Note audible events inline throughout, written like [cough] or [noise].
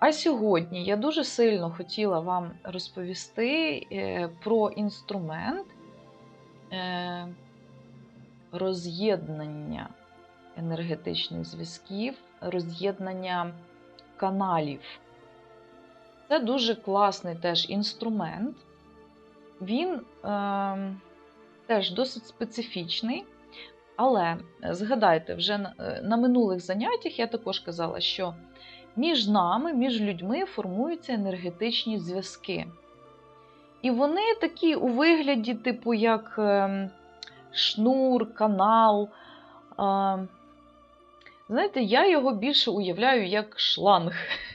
А сьогодні я дуже сильно хотіла вам розповісти е, про інструмент е, роз'єднання енергетичних зв'язків, роз'єднання каналів. Це дуже класний теж інструмент. Він е, теж досить специфічний. Але згадайте, вже е, на минулих заняттях я також казала, що між нами, між людьми формуються енергетичні зв'язки. І вони такі у вигляді, типу, як е, шнур, канал. Е, знаєте, я його більше уявляю як шланг.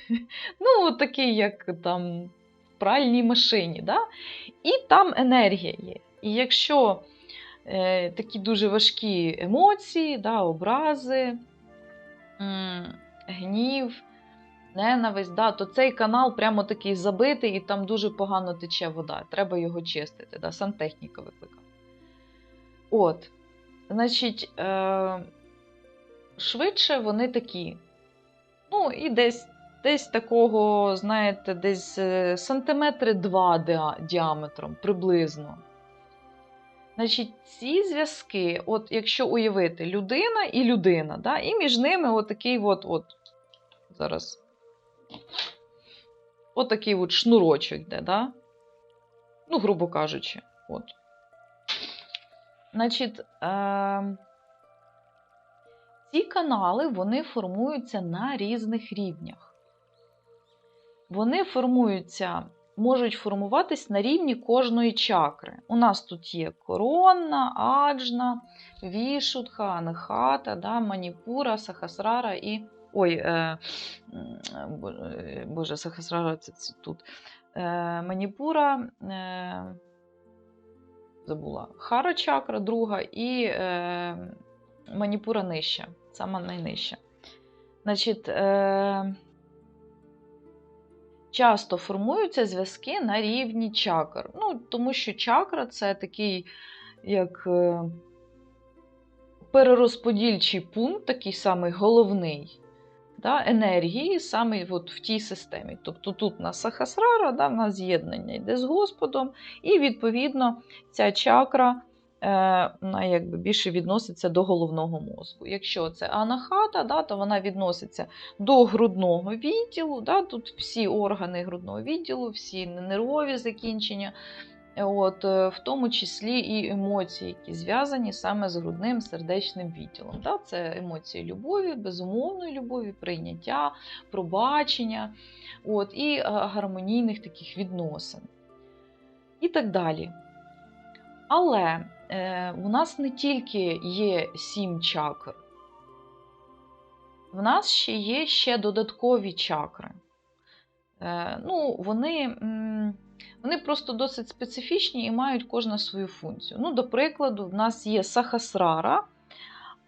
[laughs] Ну, такий, як там в пральній машині. Да? І там енергія є. І якщо е, такі дуже важкі емоції, да, образи, гнів, ненависть, да, то цей канал прямо такий забитий і там дуже погано тече вода. Треба його чистити. Да, Сантехніка викликав. От, значить, е, швидше вони такі. Ну, і десь десь такого, знаєте, десь е, сантиметри два діаметром приблизно. Значить, ці зв'язки, от якщо уявити людина і людина, да, і між ними отакий от, от, зараз, отакий от шнурочок йде, да? ну, грубо кажучи. От. Значить, е- ці канали вони формуються на різних рівнях. Вони формуються, можуть формуватись на рівні кожної чакри. У нас тут є коронна, аджна, вішутха, анахата, да, маніпура, сахасрара і. Ой, м, бо- е, Боже, сахасрара це, тут. Маніпура, забула, хара чакра, друга, і е, маніпура нижча, сама найнижча. Значить, е, часто формуються зв'язки на рівні чакр. Ну, тому що чакра це такий, як е, перерозподільчий пункт, такий самий головний да, енергії саме от в тій системі. Тобто тут у нас сахасрара, да, в нас з'єднання йде з Господом, і відповідно ця чакра е, вона якби більше відноситься до головного мозку. Якщо це анахата, да, то вона відноситься до грудного відділу. Да, тут всі органи грудного відділу, всі нервові закінчення. От, е, в тому числі і емоції, які зв'язані саме з грудним сердечним відділом. Да? Це емоції любові, безумовної любові, прийняття, пробачення от, і е, гармонійних таких відносин. І так далі. Але е, у нас не тільки є сім чакр, в нас ще є ще додаткові чакри. Е, ну, вони, м, вони просто досить специфічні і мають кожна свою функцію. Ну, до прикладу, в нас є сахасрара,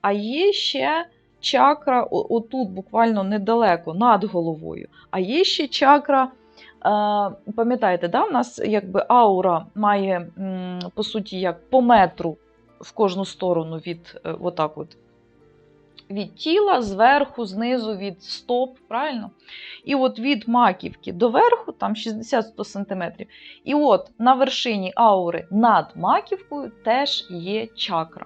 а є ще чакра отут, буквально недалеко, над головою. А є ще чакра. е, Пам'ятаєте, да, в нас якби аура має, по суті, як по метру в кожну сторону від, е, отак от, від тіла, зверху, знизу, від стоп, правильно? І от від маківки до верху, там 60-100 см. І от на вершині аури над маківкою теж є чакра.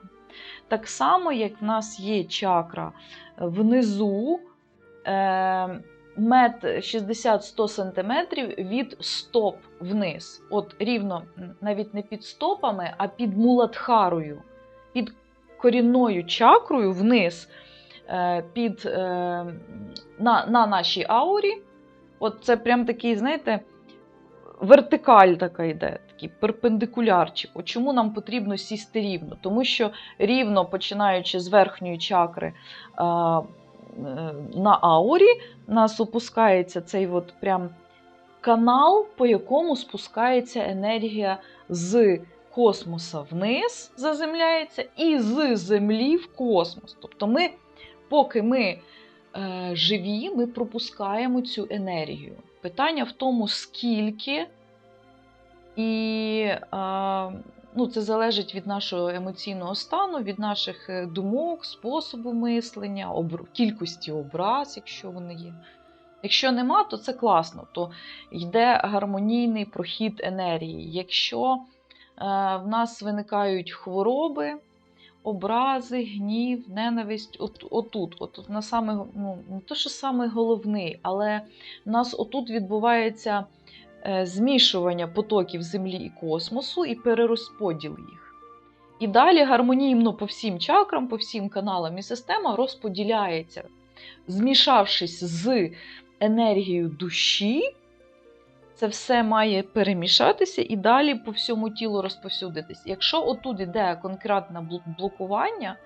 Так само, як в нас є чакра внизу, е, мет 60-100 см від стоп вниз. От рівно навіть не під стопами, а під муладхарою, під корінною чакрою вниз, під, е, на, на нашій аурі. От це прям такий, знаєте, вертикаль така йде, такий перпендикулярчик. От чому нам потрібно сісти рівно? Тому що рівно починаючи з верхньої чакри е, на аурі, нас опускається цей от прям канал, по якому спускається енергія з космоса вниз, заземляється, і з землі в космос. Тобто, ми, поки ми е, живі, ми пропускаємо цю енергію. Питання в тому, скільки, і а, ну, це залежить від нашого емоційного стану, від наших е, думок, способу мислення, обр... кількості образ, якщо вони є. Якщо нема, то це класно, то йде гармонійний прохід енергії. Якщо е, в нас виникають хвороби, образи, гнів, ненависть, от, отут, от, на саме, ну, не то, що саме головний, але в нас отут відбувається е, змішування потоків Землі і космосу і перерозподіл їх. І далі гармонійно по всім чакрам, по всім каналам і система розподіляється, змішавшись з енергією душі, це все має перемішатися і далі по всьому тілу розповсюдитись. Якщо отут іде конкретне блокування,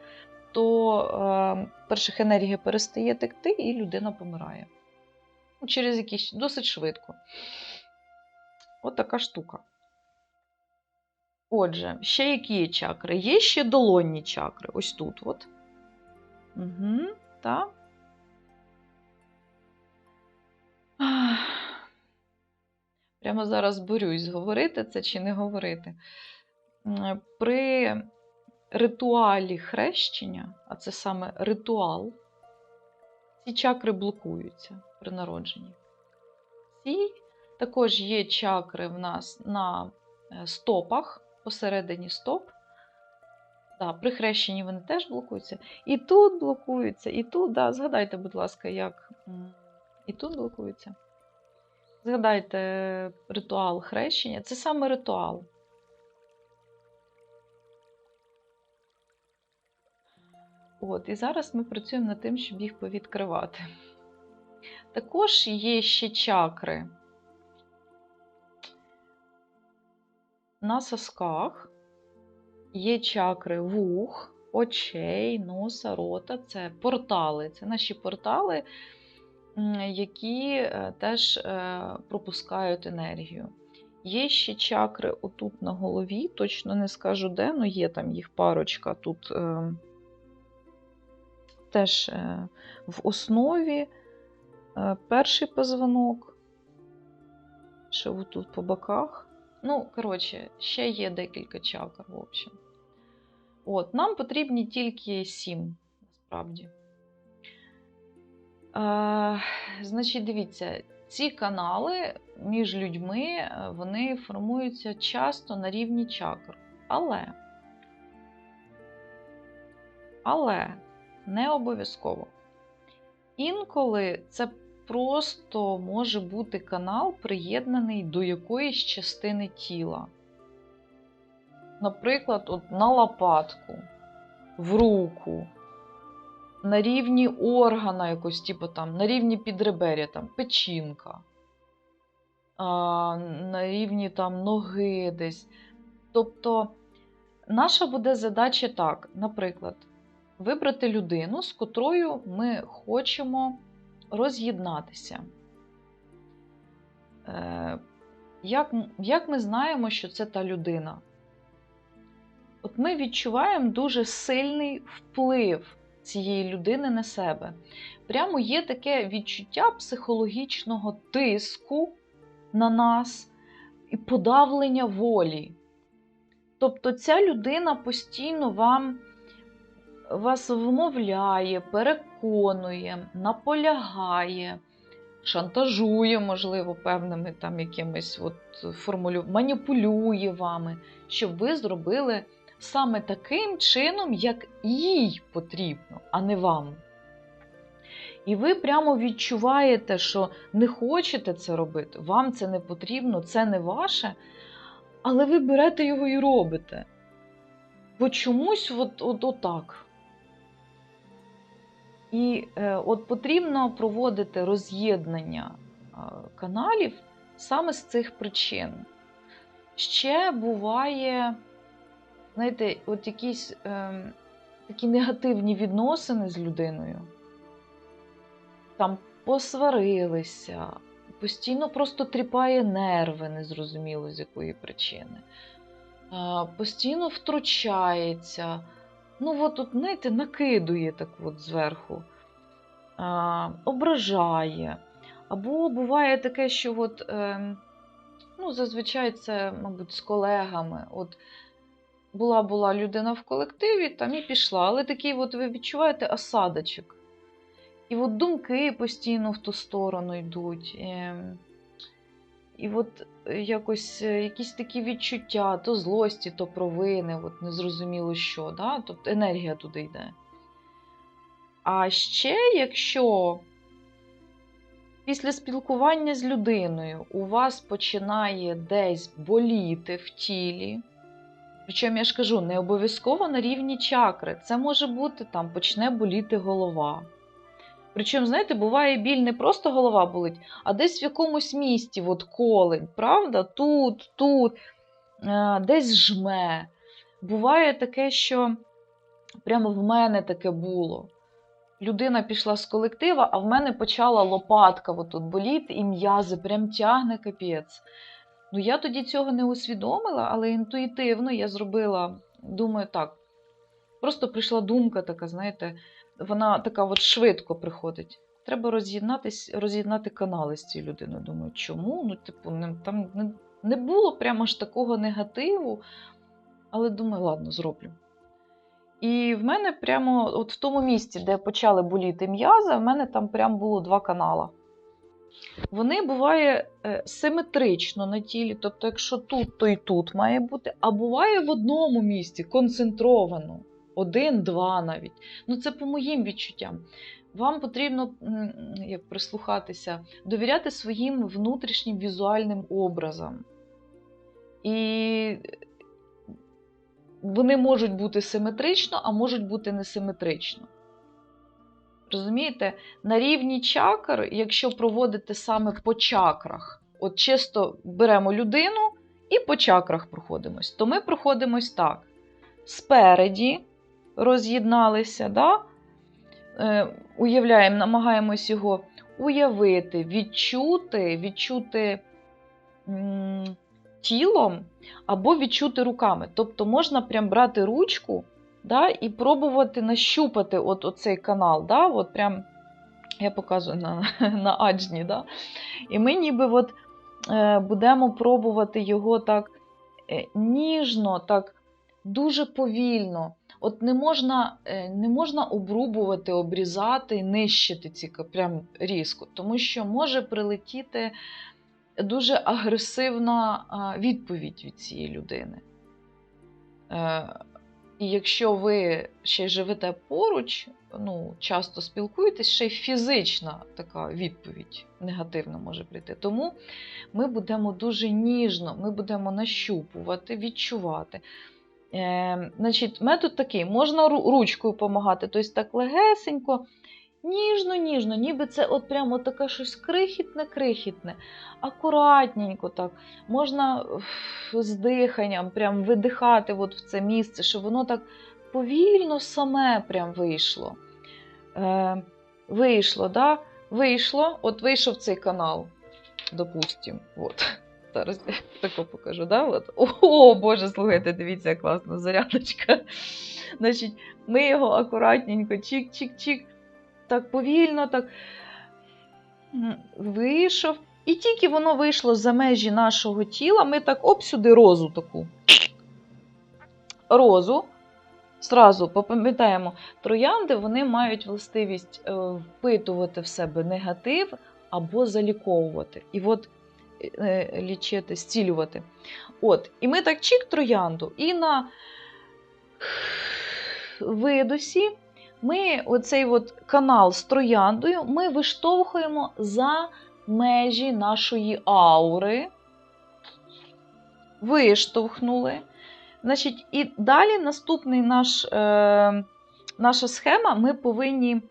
то е, перших енергія перестає текти, і людина помирає. Ну, через якісь досить швидко. От штука. Отже, ще які є чакри? Є ще долонні чакри. Ось тут. от. Угу, так. Прямо зараз борюсь, говорити це чи не говорити. При ритуалі хрещення, а це саме ритуал, ці чакри блокуються при народженні. Ці також є чакри в нас на е, стопах, посередині стоп. Да, При хрещенні вони теж блокуються. І тут блокуються, і тут, да, згадайте, будь ласка, як і тут блокуються. Згадайте ритуал хрещення. Це саме ритуал. От, І зараз ми працюємо над тим, щоб їх повідкривати. Також є ще чакри на сосках, є чакри вух, очей, носа, рота. Це портали. Це наші портали які е, теж е, пропускають енергію. Є ще чакри отут на голові, точно не скажу де, але є там їх парочка тут е, теж в основі перший позвонок, ще отут по боках. Ну, коротше, ще є декілька чакр, в общем. От, Нам потрібні тільки сім, насправді. Значить, дивіться, ці канали між людьми е, вони формуються часто на рівні чакр. Але, але не обов'язково. Інколи це просто може бути канал, приєднаний до якоїсь частини тіла. Наприклад, от на лопатку, в руку на рівні органа якось, типу там, на рівні підреберя, там, печінка, а, на рівні там, ноги десь. Тобто, наша буде задача так, наприклад, вибрати людину, з котрою ми хочемо роз'єднатися. Е, як, Як ми знаємо, що це та людина? От ми відчуваємо дуже сильний вплив цієї людини на себе. Прямо є таке відчуття психологічного тиску на нас і подавлення волі. Тобто ця людина постійно вам вас вмовляє, переконує, наполягає, шантажує, можливо, певними там якимись от формулю... маніпулює вами, щоб ви зробили саме таким чином, як їй потрібно, а не вам. І ви прямо відчуваєте, що не хочете це робити, вам це не потрібно, це не ваше, але ви берете його і робите. Бо чомусь от, от, отак. І е, от потрібно проводити роз'єднання е, каналів саме з цих причин. Ще буває знаєте, от якісь е, такі негативні відносини з людиною, там посварилися, постійно просто тріпає нерви, незрозуміло з якої причини, е, постійно втручається. Ну, от, от, знаєте, накидує так от зверху, е, ображає. Або буває таке, що от, е, ну, зазвичай це, мабуть, з колегами. От була була людина в колективі, там і пішла. Але такий, от ви відчуваєте осадочок. І от думки постійно в ту сторону йдуть. Ем, І от е, якось е, якісь такі відчуття, то злості, то провини, от незрозуміло що. Да? Тобто енергія туди йде. А ще, якщо після спілкування з людиною у вас починає десь боліти в тілі, причому я ж кажу, не обов'язково на рівні чакри. Це може бути там, почне боліти голова. Причому, знаєте, буває біль не просто голова болить, а десь в якомусь місті от колень, правда? Тут, тут, е, десь жме. Буває таке, що прямо в мене таке було. Людина пішла з колектива, а в мене почала лопатка отут боліти і м'язи, прям тягне капець. Ну, я тоді цього не усвідомила, але інтуїтивно я зробила, думаю, так. Просто прийшла думка така, знаєте, вона така от швидко приходить. Треба роз'єднатись, роз'єднати канали з цією людиною. Думаю, чому? Ну, типу, не, там не, не було прямо ж такого негативу, але думаю, ладно, зроблю. І в мене прямо от в тому місці, де почали боліти м'язи, в мене там прямо було два канала. Вони буває е, симетрично на тілі, тобто, якщо тут, то і тут має бути, а буває в одному місці концентровано. Один, два навіть. Ну, це по моїм відчуттям. Вам потрібно як прислухатися, довіряти своїм внутрішнім візуальним образам. І вони можуть бути симетрично, а можуть бути несиметрично. Розумієте, на рівні чакр, якщо проводити саме по чакрах, от чисто беремо людину і по чакрах проходимось, то ми проходимось так. Спереді роз'єдналися, да? е, уявляємо, намагаємось його уявити, відчути, відчути м, тілом або відчути руками. Тобто можна прям брати ручку да, і пробувати нащупати от оцей канал. Да, от прям, Я показую на [laughs] на аджні. Да? І ми ніби от, е, будемо пробувати його так е, ніжно, так дуже повільно. От не можна е, не можна обрубувати, обрізати, нищити ці прям різко, тому що може прилетіти дуже агресивна відповідь від цієї людини. І якщо ви ще живете поруч, ну, часто спілкуєтесь, ще й фізична така відповідь негативна може прийти. Тому ми будемо дуже ніжно, ми будемо нащупувати, відчувати. Е, значить, Метод такий: можна ручкою допомагати, тобто так легесенько, ніжно-ніжно, ніби це от прямо таке щось крихітне-крихітне, акуратненько так. Можна з диханням прям видихати от в це місце, щоб воно так повільно саме прям вийшло. Е, Вийшло, да? Вийшло, от вийшов цей канал, допустим. От. Зараз я тако покажу. Да? От. О, Боже, слухайте, дивіться, класна зарядочка. Значить, Ми його акуратненько, чик-чик-чик так повільно, так вийшов. І тільки воно вийшло за межі нашого тіла, ми так оп сюди розу таку. Розу. Зразу попам'ятаємо, троянди вони мають властивість е, впитувати в себе негатив або заліковувати. І от е, лічити, зцілювати. От, І ми так чик троянду, і на видосі ми оцей от канал з трояндою ми виштовхуємо за межі нашої аури. Виштовхнули. Значить, І далі наступний наш, е, наша схема, ми повинні.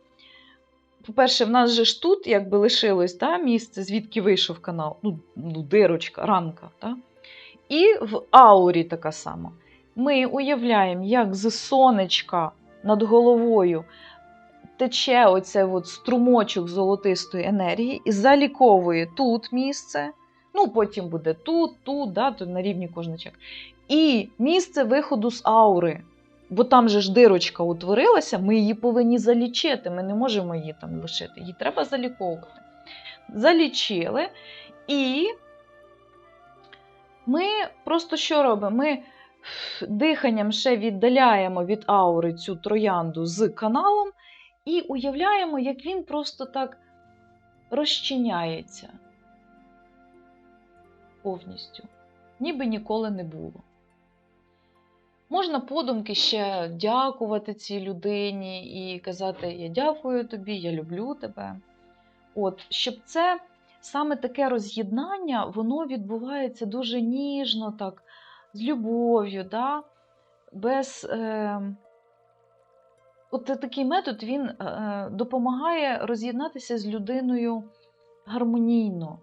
По-перше, в нас же ж тут якби лишилось да, місце, звідки вийшов канал, ну, ну дирочка, ранка. Да? І в аурі така сама. Ми уявляємо, як з сонечка над головою тече оцей от струмочок золотистої енергії і заліковує тут місце. Ну, потім буде тут, тут, да, тут на рівні кожного чак. І місце виходу з аури. Бо там же ж дирочка утворилася, ми її повинні залічити. Ми не можемо її там лишити. Її треба заліковувати. Залічили. І ми просто що робимо? Ми диханням ще віддаляємо від аури цю троянду з каналом, І уявляємо, як він просто так розчиняється повністю, ніби ніколи не було. Можна подумки ще дякувати цій людині і казати Я дякую тобі, я люблю тебе. От, Щоб це саме таке роз'єднання, воно відбувається дуже ніжно, так, з любов'ю, да? без. Е... От такий метод він е, допомагає роз'єднатися з людиною гармонійно.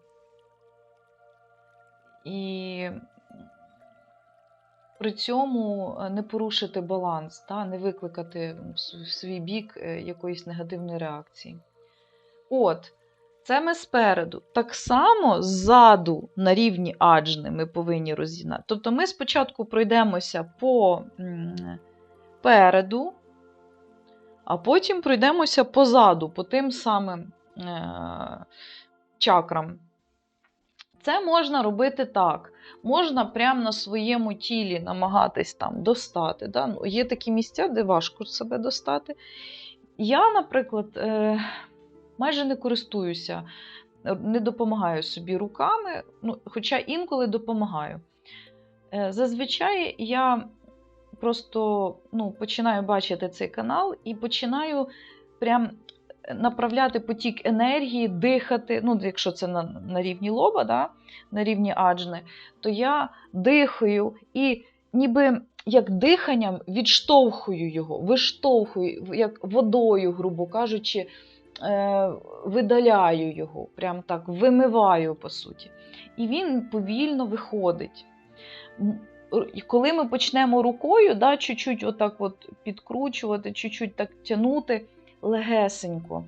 І при цьому е, не порушити баланс, та, не викликати в свій бік е, якоїсь негативної реакції. От, це ми спереду. Так само ззаду на рівні аджни ми повинні роз'єднати. Тобто ми спочатку пройдемося по переду, а потім пройдемося позаду, по тим самим е- чакрам. Це можна робити так. Можна прямо на своєму тілі намагатись там достати. Да? Ну, Є такі місця, де важко себе достати. Я, наприклад, е, майже не користуюся, не допомагаю собі руками, ну, хоча інколи допомагаю. Е, зазвичай я просто ну, починаю бачити цей канал і починаю прям направляти потік енергії, дихати. Ну, якщо це на на рівні лоба, да, на рівні аджни, то я дихаю і ніби як диханням відштовхую його, виштовхую, як водою, грубо кажучи, е, видаляю його, прям так вимиваю, по суті. І він повільно виходить. Коли ми почнемо рукою, да, чуть-чуть отак от підкручувати, чуть-чуть так тягнути, легесенько,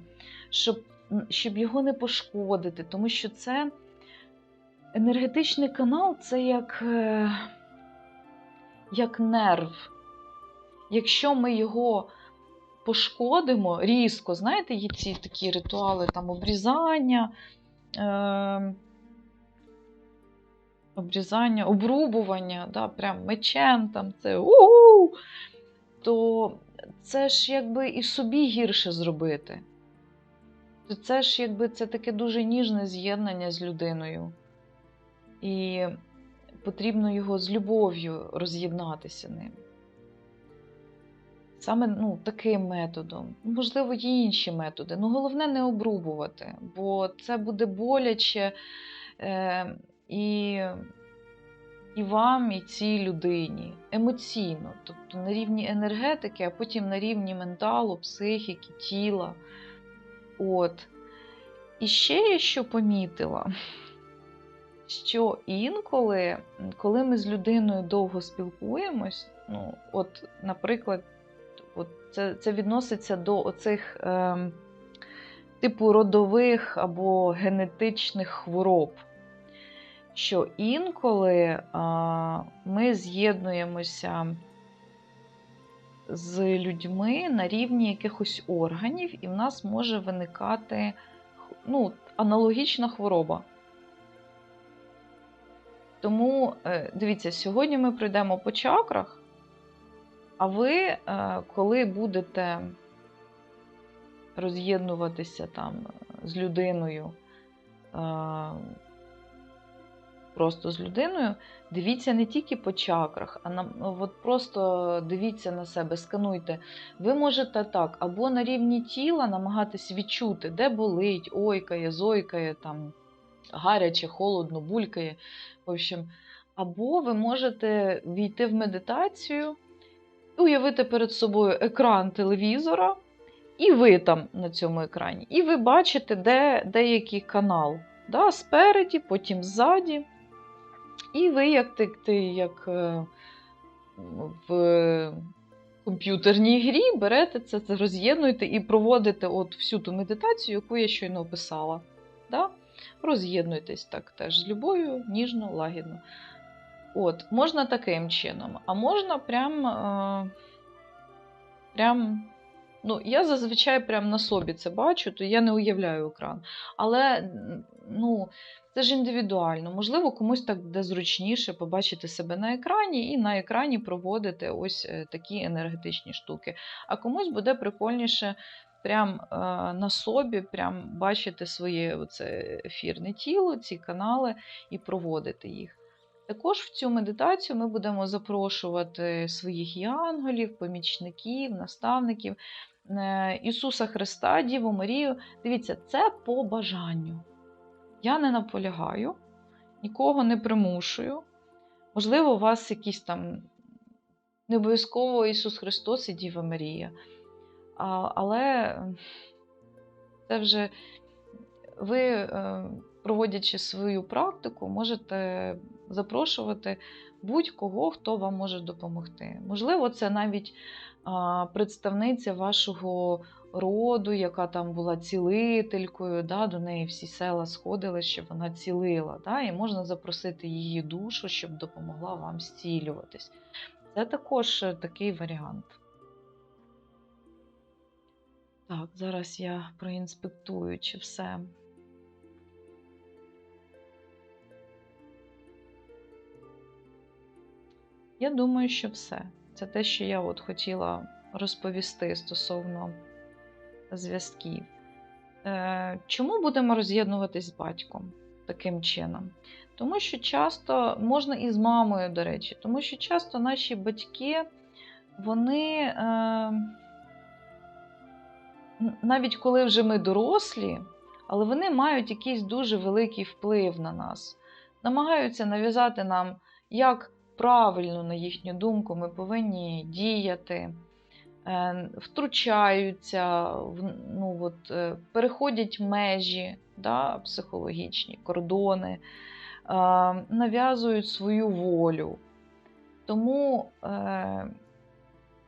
щоб щоб його не пошкодити, тому що це енергетичний канал це як, е, як нерв. Якщо ми його пошкодимо різко, знаєте, є ці такі ритуали там обрізання, е, обрізання, обрубування, да, прям мечем, там це у-у, то це ж якби і собі гірше зробити. То це ж якби це таке дуже ніжне з'єднання з людиною. І потрібно його з любов'ю роз'єднатися ним. Саме ну, таким методом. Можливо, є інші методи. Ну, головне не обрубувати, бо це буде боляче е, і і вам, і цій людині емоційно, тобто на рівні енергетики, а потім на рівні менталу, психіки, тіла. От. І ще я що помітила, що інколи, коли ми з людиною довго спілкуємось, ну, от, наприклад, от це це відноситься до оцих е, типу родових або генетичних хвороб що інколи а, ми з'єднуємося з людьми на рівні якихось органів, і в нас може виникати ну, аналогічна хвороба. Тому, е, дивіться, сьогодні ми пройдемо по чакрах, а ви, е, коли будете роз'єднуватися там з людиною, просто з людиною, дивіться не тільки по чакрах, а на, от просто дивіться на себе, скануйте. Ви можете так, або на рівні тіла намагатись відчути, де болить, ойкає, зойкає, там, гаряче, холодно, булькає. В общем, Або ви можете війти в медитацію, уявити перед собою екран телевізора, і ви там на цьому екрані. І ви бачите, де деякий канал. Да, Спереді, потім ззаді. І ви, як ти, як е, в комп'ютерній грі, берете це, це роз'єднуєте і проводите от всю ту медитацію, яку я щойно описала. Да? Роз'єднуйтесь так теж з любов'ю, ніжно, лагідно. От, Можна таким чином, а можна прям. Е, прям Ну, Я зазвичай прям на собі це бачу, то я не уявляю екран. Але ну, це ж індивідуально. Можливо, комусь так буде зручніше побачити себе на екрані і на екрані проводити ось е, такі енергетичні штуки. А комусь буде прикольніше прям е, на собі прям бачити своє оце ефірне тіло, ці канали і проводити їх. Також в цю медитацію ми будемо запрошувати своїх янголів, помічників, наставників е, Ісуса Христа, Діву Марію. Дивіться, це по бажанню. Я не наполягаю, нікого не примушую. Можливо, у вас якісь там не обов'язково Ісус Христос і Діва Марія. А, але це вже ви, е, проводячи свою практику, можете запрошувати будь-кого, хто вам може допомогти. Можливо, це навіть представниця вашого роду, яка там була цілителькою, да, до неї всі села сходили, щоб вона цілила. Да, І можна запросити її душу, щоб допомогла вам зцілюватись. Це також е, такий варіант. Так, зараз я проінспектую, чи все. Я думаю, що все. Це те, що я от хотіла розповісти стосовно зв'язків. Е, Чому будемо роз'єднуватись з батьком таким чином? Тому що часто можна і з мамою, до речі, тому що часто наші батьки, вони, е, навіть коли вже ми дорослі, але вони мають якийсь дуже великий вплив на нас, намагаються нав'язати нам, як правильно, на їхню думку, ми повинні діяти, е, втручаються, ну, от, е, переходять межі да, психологічні, кордони, е, нав'язують свою волю. Тому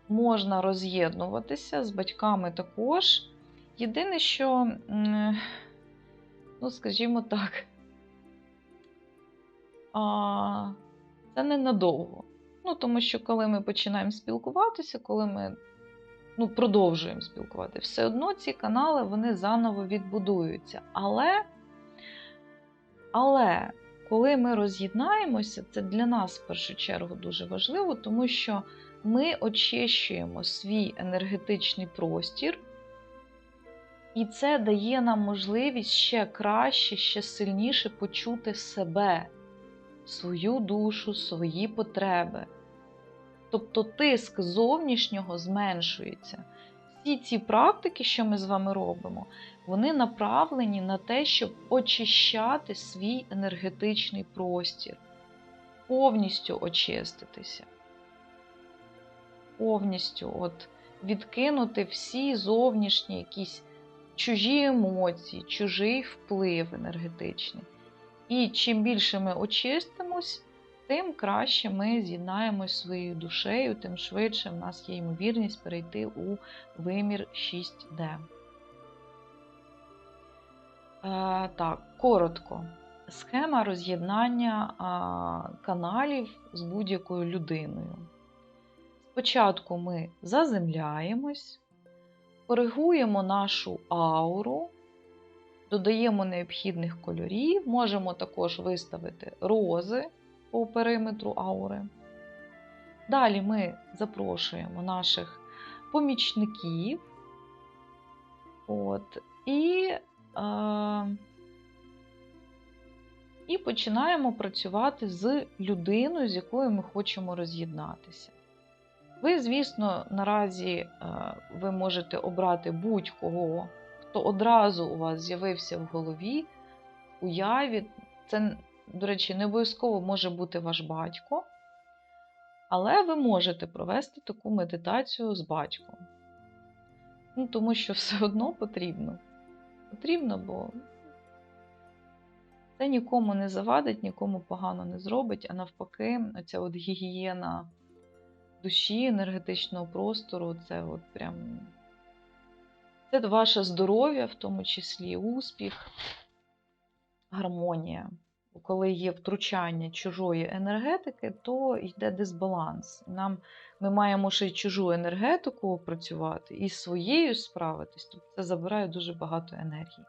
можна роз'єднуватися з батьками також. Єдине, що, ну, скажімо так, а, це ненадовго. Ну, тому що коли ми починаємо спілкуватися, коли ми ну, продовжуємо спілкувати, все одно ці канали вони заново відбудуються. Але, але коли ми роз'єднаємося, це для нас в першу чергу дуже важливо, тому що ми очищуємо свій енергетичний простір, і це дає нам можливість ще краще, ще сильніше почути себе, свою душу, свої потреби. Тобто тиск зовнішнього зменшується. Всі ці практики, що ми з вами робимо, вони направлені на те, щоб очищати свій енергетичний простір, повністю очиститися, повністю от, відкинути всі зовнішні якісь чужі емоції, чужий вплив енергетичний. І чим більше ми очистимось, тим краще ми з'єднаємось своєю душею, тим швидше в нас є ймовірність перейти у вимір 6D. Е, так, коротко. Схема роз'єднання каналів з будь-якою людиною. Спочатку ми заземляємось, коригуємо нашу ауру, додаємо необхідних кольорів, можемо також виставити рози по периметру аури. Далі ми запрошуємо наших помічників. От, і, е, і починаємо працювати з людиною, з якою ми хочемо роз'єднатися. Ви, звісно, наразі ви можете обрати будь-кого, хто одразу у вас з'явився в голові, уяві. Це, до речі, не обов'язково може бути ваш батько, але ви можете провести таку медитацію з батьком. Ну, Тому що [laughs] все одно потрібно. Потрібно, бо це нікому не завадить, нікому погано не зробить, а навпаки, оця от гігієна душі, енергетичного простору це от прям. Це ваше здоров'я, в тому числі успіх, гармонія. Коли є втручання чужої енергетики, то йде дисбаланс. Нам, Ми маємо ще й чужу енергетику опрацювати і своєю справитись, тобто це забирає дуже багато енергії.